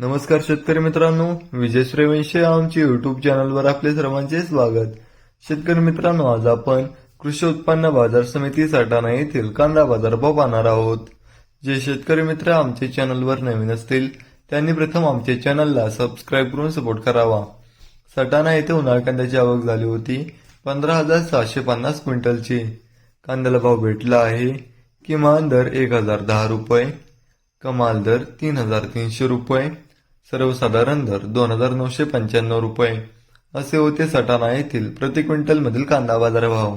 नमस्कार शेतकरी मित्रांनो विजय श्रेवंशी आमच्या युट्यूब चॅनलवर आपले सर्वांचे स्वागत. शेतकरी मित्रांनो आज आपण कृषी उत्पन्न बाजार समिती सटाणा येथील कांदा बाजारभाव पाहणार आहोत. जे शेतकरी मित्र आमच्या चॅनलवर नवीन असतील त्यांनी प्रथम आमच्या चॅनलला सबस्क्राईब करून सपोर्ट करावा. सटाणा येथे उन्हाळ कांद्याची आवक झाली होती पंधरा हजार सहाशे पन्नास क्विंटलची. कांद्याला भाव भेटला आहे किमान दर एक हजार दहा रुपये कमाल दर तीन हजार तीनशे रुपये. सर्वसाधारण दर दोन हजार नऊशे पंच्याण्णव रुपये. असे होते सटाणा येथील प्रति क्विंटल मधील कांदा बाजार भाव